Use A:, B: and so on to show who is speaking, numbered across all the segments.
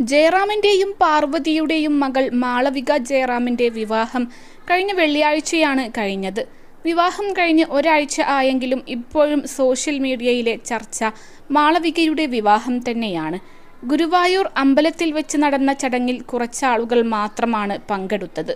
A: ജയറാമിന്റെയും പാർവതിയുടെയും മകൾ മാളവിക ജയറാമിന്റെ വിവാഹം കഴിഞ്ഞ വെള്ളിയാഴ്ചയാണ് കഴിഞ്ഞത്. വിവാഹം കഴിഞ്ഞ് ഒരാഴ്ച ആയെങ്കിലും ഇപ്പോഴും സോഷ്യൽ മീഡിയയിലെ ചർച്ച മാളവികയുടെ വിവാഹം തന്നെയാണ്. ഗുരുവായൂർ അമ്പലത്തിൽ വെച്ച് നടന്ന ചടങ്ങിൽ കുറച്ചാളുകൾ മാത്രമാണ് പങ്കെടുത്തത്.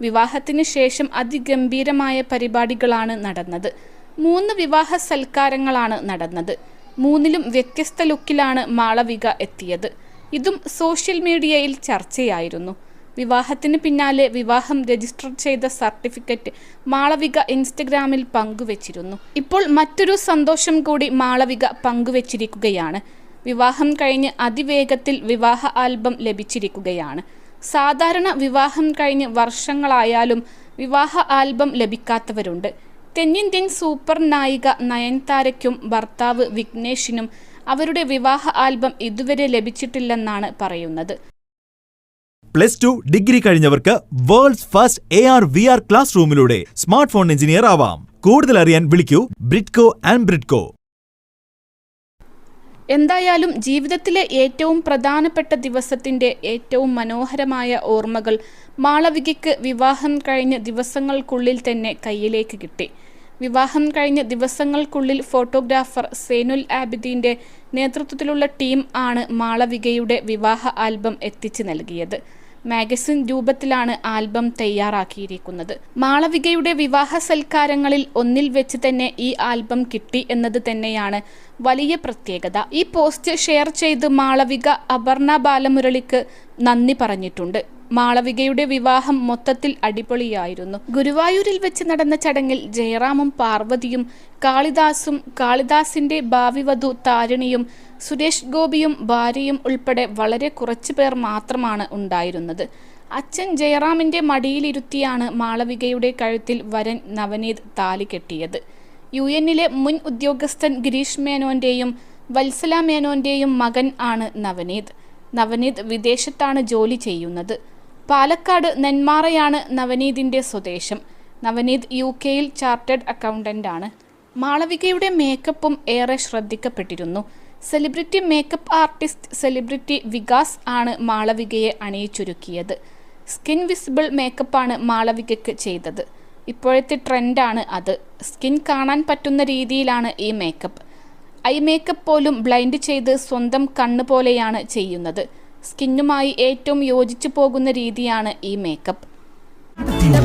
A: വിവാഹത്തിന് ശേഷം അതിഗംഭീരമായ പരിപാടികളാണ് നടന്നത്. മൂന്ന് വിവാഹ സൽക്കാരങ്ങളാണ് നടന്നത്. മൂന്നിലും വ്യത്യസ്ത ലുക്കിലാണ് മാളവിക എത്തിയത്. ഇതും സോഷ്യൽ മീഡിയയിൽ ചർച്ചയായിരുന്നു. വിവാഹത്തിന് പിന്നാലെ വിവാഹം രജിസ്റ്റർ ചെയ്ത സർട്ടിഫിക്കറ്റ് മാളവിക ഇൻസ്റ്റഗ്രാമിൽ പങ്കുവച്ചിരുന്നു. ഇപ്പോൾ മറ്റൊരു സന്തോഷം കൂടി മാളവിക പങ്കുവച്ചിരിക്കുകയാണ്. വിവാഹം കഴിഞ്ഞ് അതിവേഗത്തിൽ വിവാഹ ആൽബം ലഭിച്ചിരിക്കുകയാണ്. സാധാരണ വിവാഹം കഴിഞ്ഞ് വർഷങ്ങളായാലും വിവാഹ ആൽബം ലഭിക്കാത്തവരുണ്ട്. തെന്നിന്ത്യൻ സൂപ്പർ നായിക നയൻതാരയ്ക്കും ഭർത്താവ് വിഘ്നേഷിനും അവരുടെ വിവാഹ ആൽബം ഇതുവരെ ലഭിച്ചിട്ടില്ലെന്നാണ് പറയുന്നത്.
B: Plus two degree കഴിഞ്ഞവർക്ക് world's first A R V R class റൂമിലൂടെ smart phone engineer ആവാം. കൂടുതൽ അറിയാൻ വിളിക്കൂ ബ്രിഡ്കോ ആൻഡ് ബ്രിഡ്കോ.
A: എന്തായാലും ജീവിതത്തിലെ ഏറ്റവും പ്രധാനപ്പെട്ട ദിവസത്തിന്റെ ഏറ്റവും മനോഹരമായ ഓർമ്മകൾ മാളവികയ്ക്ക് വിവാഹം കഴിഞ്ഞ ദിവസങ്ങൾക്കുള്ളിൽ തന്നെ കയ്യിലേക്ക് കിട്ടി. വിവാഹം കഴിഞ്ഞ ദിവസങ്ങൾക്കുള്ളിൽ ഫോട്ടോഗ്രാഫർ സേനുൽ ആബിദീന്റെ നേതൃത്വത്തിലുള്ള ടീം ആണ് മാളവികയുടെ വിവാഹ ആൽബം എത്തിച്ചു നൽകിയത്. മാഗസിൻ രൂപത്തിലാണ് ആൽബം തയ്യാറാക്കിയിരിക്കുന്നത്. മാളവികയുടെ വിവാഹ സൽക്കാരങ്ങളിൽ ഒന്നിൽ വെച്ച് തന്നെ ഈ ആൽബം കിട്ടി എന്നത് തന്നെയാണ് വലിയ പ്രത്യേകത. ഈ പോസ്റ്റ് ഷെയർ ചെയ്ത് മാളവിക അപർണ ബാലമുരളിക്ക് നന്ദി പറഞ്ഞിട്ടുണ്ട്. മാളവികയുടെ വിവാഹം മൊത്തത്തിൽ അടിപൊളിയായിരുന്നു. ഗുരുവായൂരിൽ വെച്ച് നടന്ന ചടങ്ങിൽ ജയറാമും പാർവതിയും കാളിദാസും കാളിദാസിന്റെ ഭാവിവധു താരിണിയും സുരേഷ് ഗോപിയും ഭാര്യയും ഉൾപ്പെടെ വളരെ കുറച്ചു പേർ മാത്രമാണ് ഉണ്ടായിരുന്നത്. അച്ഛൻ ജയറാമിന്റെ മടിയിലിരുത്തിയാണ് മാളവികയുടെ കഴുത്തിൽ വരൻ നവനീത് താലി കെട്ടിയത്. യു എന്നിലെ മുൻ ഉദ്യോഗസ്ഥൻ ഗിരീഷ് മേനോന്റെയും വത്സല മേനോന്റെയും മകൻ ആണ് നവനീത്. നവനീത് വിദേശത്താണ് ജോലി ചെയ്യുന്നത്. പാലക്കാട് നെന്മാറയാണ് നവനീതിന്റെ സ്വദേശം. നവനീത് യു കെയിൽ ചാർട്ടേഡ് അക്കൗണ്ടന്റ് ആണ് മാളവികയുടെ മേക്കപ്പും ഏറെ ശ്രദ്ധിക്കപ്പെട്ടിരുന്നു. Celebrity makeup artist celebrity Vikas ആണ് മാളവികയെ അണിയിച്ചൊരുക്കിയത്. സ്കിൻ വിസിബിൾ മേക്കപ്പാണ് മാളവികയ്ക്ക് ചെയ്തത്. ഇപ്പോഴത്തെ ട്രെൻഡാണ് അത്. സ്കിൻ കാണാൻ പറ്റുന്ന രീതിയിലാണ് ഈ മേക്കപ്പ്. ഐ മേക്കപ്പ് പോലും ബ്ലൈൻഡ് ചെയ്ത് സ്വന്തം കണ്ണ് പോലെയാണ് ചെയ്യുന്നത്. സ്കിന്നുമായി ഏറ്റവും യോജിച്ചു പോകുന്ന രീതിയാണ് ഈ മേക്കപ്പ്.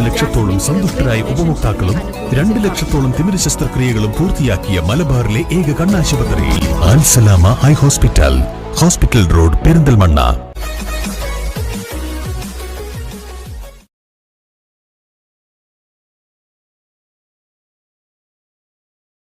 C: ലക്ഷത്തോളം സന്തുഷ്ടരായ ഉപഭോക്താക്കളും രണ്ട് ലക്ഷത്തോളം തിമിര ശസ്ത്രക്രിയകളും പൂർത്തിയാക്കിയ മലബാറിലെ ഏക കണ്ണാശുപത്രി. Ansalama eye hospital. Hospital road Perinthalmanna.